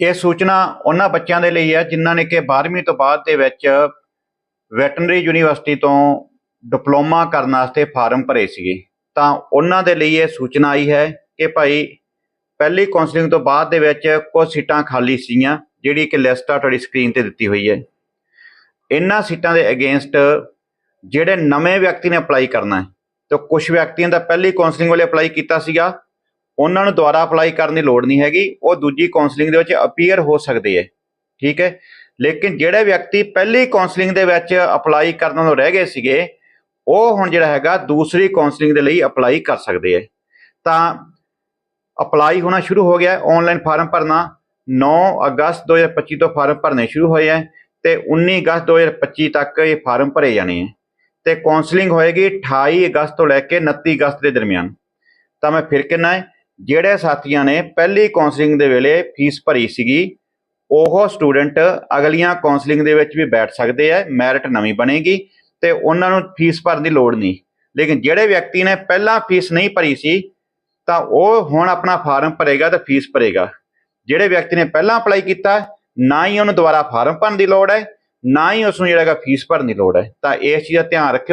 ਇਹ ਸੂਚਨਾ ਉਹਨਾਂ ਬੱਚਿਆਂ ਦੇ ਲਈ ਹੈ ਜਿਨ੍ਹਾਂ ਨੇ ਕਿ 12ਵੀਂ ਤੋਂ ਬਾਅਦ ਦੇ ਵਿੱਚ ਵੈਟਰਨਰੀ ਯੂਨੀਵਰਸਿਟੀ ਤੋਂ ਡਿਪਲੋਮਾ ਕਰਨ ਵਾਸਤੇ ਫਾਰਮ ਭਰੇ ਸੀਗੇ। ਤਾਂ ਉਹਨਾਂ ਦੇ ਲਈ ਇਹ ਸੂਚਨਾ ਆਈ ਹੈ ਕਿ ਭਾਈ ਪਹਿਲੀ ਕਾਉਂਸਲਿੰਗ ਤੋਂ ਬਾਅਦ ਦੇ ਵਿੱਚ ਕੁਝ ਸੀਟਾਂ ਖਾਲੀ ਸੀਗੀਆਂ, ਜਿਹੜੀ ਕਿ ਲਿਸਟ ਆ ਤੁਹਾਡੀ ਸਕਰੀਨ ਤੇ ਦਿੱਤੀ ਹੋਈ ਹੈ। ਇਹਨਾਂ ਸੀਟਾਂ ਦੇ ਅਗੇਂਸਟ ਜਿਹੜੇ ਨਵੇਂ ਵਿਅਕਤੀ ਨੇ ਅਪਲਾਈ ਕਰਨਾ ਹੈ, ਤੇ ਕੁਝ ਵਿਅਕਤੀਆਂ ਦਾ ਪਹਿਲੀ ਕਾਉਂਸਲਿੰਗ ਵਾਲੇ ਅਪਲਾਈ ਕੀਤਾ ਸੀਗਾ ਉਹਨਾਂ ਨੂੰ ਦੁਬਾਰਾ ਅਪਲਾਈ ਕਰਨ ਦੀ ਲੋੜ ਨਹੀਂ ਹੈਗੀ, ਉਹ ਦੂਜੀ ਕਾਉਂਸਲਿੰਗ ਦੇ ਵਿੱਚ ਅਪੀਅਰ ਹੋ ਸਕਦੇ ਹੈ, ਠੀਕ ਹੈ? ਲੇਕਿਨ ਜਿਹੜੇ ਵਿਅਕਤੀ ਪਹਿਲੀ ਕਾਉਂਸਲਿੰਗ ਦੇ ਵਿੱਚ ਅਪਲਾਈ ਕਰਨ ਤੋਂ ਰਹਿ ਗਏ ਸੀਗੇ, ਉਹ ਹੁਣ ਜਿਹੜਾ ਹੈਗਾ ਦੂਸਰੀ ਕਾਉਂਸਲਿੰਗ ਦੇ ਲਈ ਅਪਲਾਈ ਕਰ ਸਕਦੇ ਹੈ। ਤਾਂ ਅਪਲਾਈ ਹੋਣਾ ਸ਼ੁਰੂ ਹੋ ਗਿਆ ਆਨਲਾਈਨ ਫਾਰਮ ਭਰਨਾ 9 ਅਗਸਤ 2025 ਤੋਂ ਫਾਰਮ ਭਰਨੇ ਸ਼ੁਰੂ ਹੋਏ ਹੈ ਤੇ 19 ਅਗਸਤ 2025 ਤੱਕ ਇਹ ਫਾਰਮ ਭਰੇ ਜਾਣੇ ਹੈ। ਤੇ ਕਾਉਂਸਲਿੰਗ ਹੋਏਗੀ 28 ਅਗਸਤ ਤੋਂ ਲੈ ਕੇ 29 ਅਗਸਤ ਦੇ ਦਰਮਿਆਨ। ਤਾਂ ਮੈਂ ਫਿਰ ਕਹਿੰਦਾ ਹੈ? ਜਿਹੜੇ ਸਾਥੀਆਂ ਨੇ ਪਹਿਲੀ ਕਾਉਂਸਲਿੰਗ ਦੇ ਵੇਲੇ ਫੀਸ ਭਰੀ ਸੀਗੀ, ਉਹ ਸਟੂਡੈਂਟ ਅਗਲੀਆਂ ਕਾਉਂਸਲਿੰਗ ਦੇ ਵਿੱਚ ਵੀ ਬੈਠ ਸਕਦੇ ਆ ਮੈਰਿਟ ਨਵੀਂ ਬਣੇਗੀ ਤੇ ਉਹਨਾਂ ਨੂੰ ਫੀਸ ਭਰਨ ਦੀ ਲੋੜ ਨਹੀਂ। ਲੇਕਿਨ ਜਿਹੜੇ ਵਿਅਕਤੀ ਨੇ ਪਹਿਲਾਂ ਫੀਸ ਨਹੀਂ ਭਰੀ ਸੀ, ਤਾਂ ਉਹ ਹੁਣ ਆਪਣਾ ਫਾਰਮ ਭਰੇਗਾ ਤੇ ਫੀਸ ਭਰੇਗਾ। ਜਿਹੜੇ ਵਿਅਕਤੀ ਨੇ ਪਹਿਲਾਂ ਅਪਲਾਈ ਕੀਤਾ, ਨਾ ਹੀ ਉਹਨੂੰ ਦੁਬਾਰਾ ਫਾਰਮ ਭਰਨ ਦੀ ਲੋੜ ਹੈ, ਨਾ ਹੀ ਉਸ ਨੂੰ ਜਿਹੜਾ ਹੈਗਾ ਫੀਸ ਭਰਨ ਦੀ ਲੋੜ ਹੈ। ਤਾਂ ਇਸ ਚੀਜ਼ ਦਾ ਧਿਆਨ ਰੱਖਿਓ।